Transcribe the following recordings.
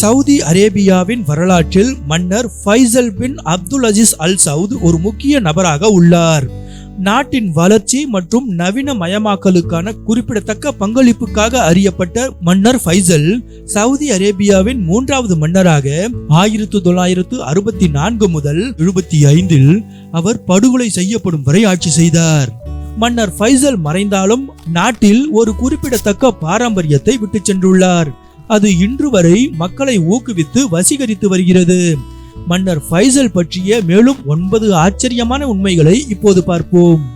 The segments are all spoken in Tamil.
சவுதி அரேபியாவின் வரலாற்றில் மன்னர் Faisal bin Abdul Aziz Al Saud ஒரு முக்கிய நபராக உள்ளார். நாட்டின் வளர்ச்சி மற்றும் நவீன மயமாக்கலுக்கான குறிப்பிடத்தக்க பங்களிப்புக்காக அறியப்பட்ட மன்னர் ஃபைசல் சவுதி அரேபியாவின் மூன்றாவது மன்னராக ஆயிரத்து தொள்ளாயிரத்து அறுபத்தி நான்கு முதல் எழுபத்தி ஐந்தில் அவர் படுகொலை செய்யப்படும் வரை ஆட்சி செய்தார். மன்னர் ஃபைசல் மறைந்தாலும் நாட்டில் ஒரு குறிப்பிடத்தக்க பாரம்பரியத்தை விட்டு சென்றுள்ளார். அது இன்று வரை மக்களை ஊக்குவித்து வசீகரித்து வருகிறது. மன்னர் ஃபைசல் பற்றிய மேலும் ஒன்பது ஆச்சரியமான உண்மைகளை இப்போது பார்ப்போம்.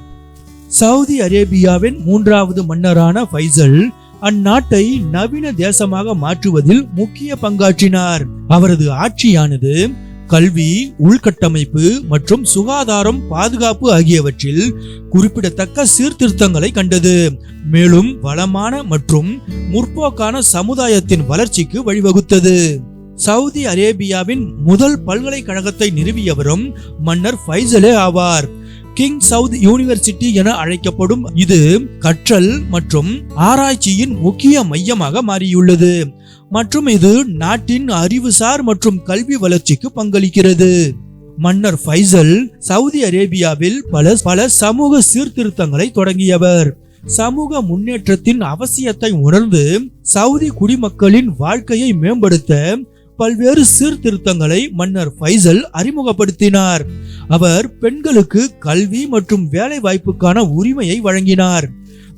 சவுதி அரேபியாவின் மூன்றாவது மன்னரான ஃபைசல் அந்நாட்டை நவீன தேசமாக மாற்றுவதில் முக்கிய பங்காற்றினார். அவரது ஆட்சியானது கல்வி உள்கட்டமைப்பு மற்றும் சுகாதாரம் பாதுகாப்பு ஆகியவற்றில் குறிப்பிடத்தக்க சீர்திருத்தங்களை கண்டது. மேலும் வளமான மற்றும் முற்போக்கான சமுதாயத்தின் வளர்ச்சிக்கு வழிவகுத்தது. சவுதி அரேபியாவின் முதல் பல்கலைக்கழகத்தை நிறுவியவரும் மன்னர் ஃபைசலே ஆவார். கிங் சவுத் யூனிவர்சிட்டி என அழைக்கப்படும் இது கற்றல் மற்றும் ஆராய்ச்சியின் முக்கிய மையமாக மாறியுள்ளது. மற்றும் இது நாட்டின் அறிவுசார் மற்றும் கல்வி வளர்ச்சிக்கு பங்களிக்கிறது. மன்னர் ஃபைசல் சவுதி அரேபியாவில் பல பல சமூக சீர்திருத்தங்களை தொடங்கியவர். சமூக முன்னேற்றத்தின் அவசியத்தை உணர்ந்து சவுதி குடிமக்களின் வாழ்க்கையை மேம்படுத்த பல்வேறு சீர்திருத்தங்களை மன்னர் ஃபைசல் அறிமுகப்படுத்தினார். அவர் பெண்களுக்கு கல்வி மற்றும் வேலை வாய்ப்புக்கான உரிமையை வழங்கினார்.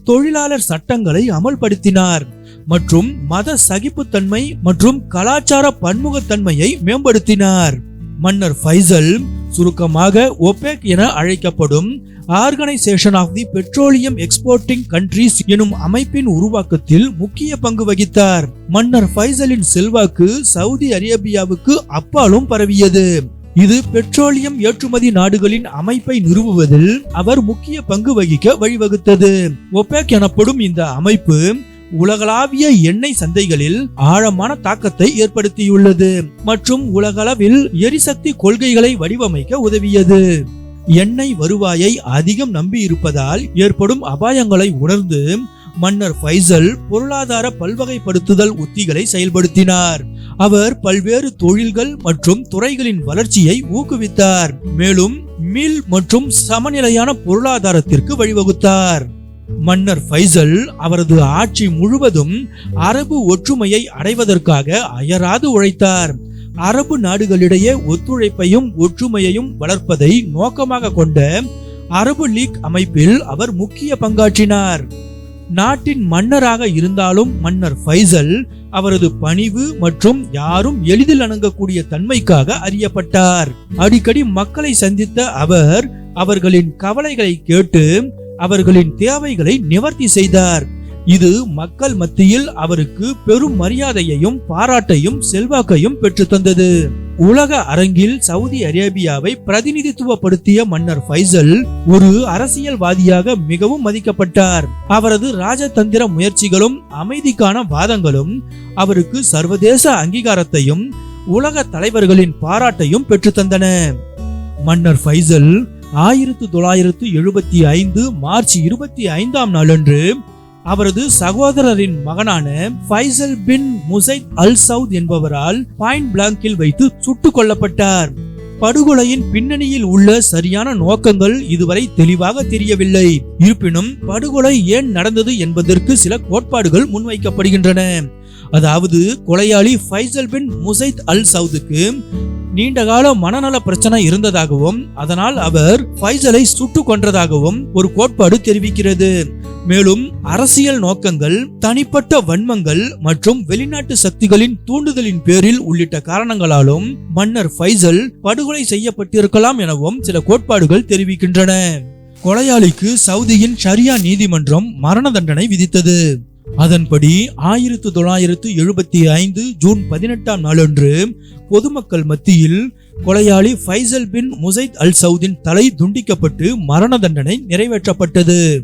தொழிலாளர் சட்டங்களை அமல்படுத்தினார் மற்றும் மத சகிப்புத்தன்மை மற்றும் கலாச்சார பன்முகத்தன்மையை மேம்படுத்தினார். மன்னர் ஃபைசல் சுருக்கமாக ஒபேக் என அழைக்கப்படும் organisation of the petroleum exporting countries எனும் அமைப்பின் உருவாக்கத்தில் முக்கிய பங்கு வகித்தார். மன்னர் ஃபைசலின் செல்வாக்கு சவுதி அரேபியாவுக்கு அப்பாலும் பரவியது. இது பெட்ரோலியம் ஏற்றுமதி நாடுகளின் அமைப்பை நிறுவுவதில் அவர் முக்கிய பங்கு வகிக்க வழிவகுத்தது. ஒபேக் எனப்படும் இந்த அமைப்பு உலகளாவிய எண்ணெய் சந்தைகளில் ஆழமான தாக்கத்தை ஏற்படுத்தியுள்ளது மற்றும் உலகளவில் எரிசக்தி கொள்கைகளை வடிவமைக்க உதவியது. எண்ணெய் வருவாயை அதிகம் நம்பி இருப்பதால் ஏற்படும் அபாயங்களை உணர்ந்து மன்னர் ஃபைசல் பொருளாதார பல்வகைப்படுத்துதல் உத்திகளை செயல்படுத்தினார். அவர் பல்வேறு தொழில்கள் மற்றும் துறைகளின் வளர்ச்சியை ஊக்குவித்தார். மேலும் மில் மற்றும் சமநிலையான பொருளாதாரத்திற்கு வழிவகுத்தார். மன்னர் ஃபைசல் அவரது ஆட்சி முழுவதும் அரபு ஒற்றுமையை அடைவதற்காக அயராது உழைத்தார். அரபு நாடுகளிடையே ஒத்துழைப்பையும் ஒற்றுமையையும் வளர்ப்பதை நோக்கமாக கொண்ட அரபு லீக் அமைப்பில் அவர் முக்கிய பங்காற்றினார். நாட்டின் மன்னராக இருந்தாலும் மன்னர் ஃபைசல் அவரது பணிவு மற்றும் யாரும் எளிதில் அணுகக்கூடிய தன்மைக்காக அறியப்பட்டார். அடிக்கடி மக்களை சந்தித்த அவர் அவர்களின் கவலைகளை கேட்டு அவர்களின் தேவைகளை நிவர்த்தி செய்தார். இது மக்கள் மத்தியில் அவருக்கு பெரும் மரியாதையையும் பாராட்டையும் செல்வாக்கையும் பெற்றுத்தந்தது உலக அரங்கில் சவுதி அரேபியாவை பிரதிநிதித்துவப்படுத்திய மன்னர் ஃபைசல் ஒரு அரசியல்வாதியாக மிகவும் மதிக்கப்பட்டார். அவரது ராஜதந்திர முயற்சிகளும் அமைதிக்கான வாதங்களும் அவருக்கு சர்வதேச அங்கீகாரத்தையும் உலக தலைவர்களின் பாராட்டையும் பெற்றுத்தந்தன மன்னர் ஃபைசல் ஆயிரத்து தொள்ளாயிரத்து எழுபத்தி ஐந்து மார்ச் இருபத்தி ஐந்தாம் நாளன்று அவரது சகோதரரின் மகனான Faisal bin Musaid Al Saud என்பவரால் பாயிண்ட் பிளாங்கில் வைத்து சுட்டுக் கொல்லப்பட்டார். படுகொலையின் பின்னணியில் உள்ள சரியான நோக்கங்கள் இதுவரை தெளிவாக தெரியவில்லை. இருப்பினும் படுகொலை ஏன் நடந்தது என்பதற்கு சில கோட்பாடுகள் முன்வைக்கப்படுகின்றன. அதாவது கொலையாளி ஃபைசல் பின் முசைத் அல் சவுதுக்கு நீண்டகால மனநல பிரச்சனை இருந்ததாகவும் அதனால் அவர் ஃபைசலை சுட்டு கொன்றதாகவும் ஒரு கோட்பாடு தெரிவிக்கிறது. மேலும் அரசியல் நோக்கங்கள் தனிப்பட்ட வன்மங்கள் மற்றும் வெளிநாட்டு சக்திகளின் தூண்டுதலின் பேரில் உள்ளிட்ட காரணங்களாலும் மன்னர் ஃபைசல் படுகொலை செய்யப்பட்டிருக்கலாம் எனவும் சில கோட்பாடுகள் தெரிவிக்கின்றன. கொலையாளிக்கு சவுதியின் ஷரியா நீதிமன்றம் மரண தண்டனை விதித்தது. அதன்படி ஆயிரத்து தொள்ளாயிரத்து எழுபத்தி ஐந்து ஜூன் பதினெட்டாம் நாளன்று பொதுமக்கள் மத்தியில் கொலையாளி ஃபைசல் பின் முசைத் அல் சவுதின் தலை துண்டிக்கப்பட்டு மரண தண்டனை நிறைவேற்றப்பட்டது.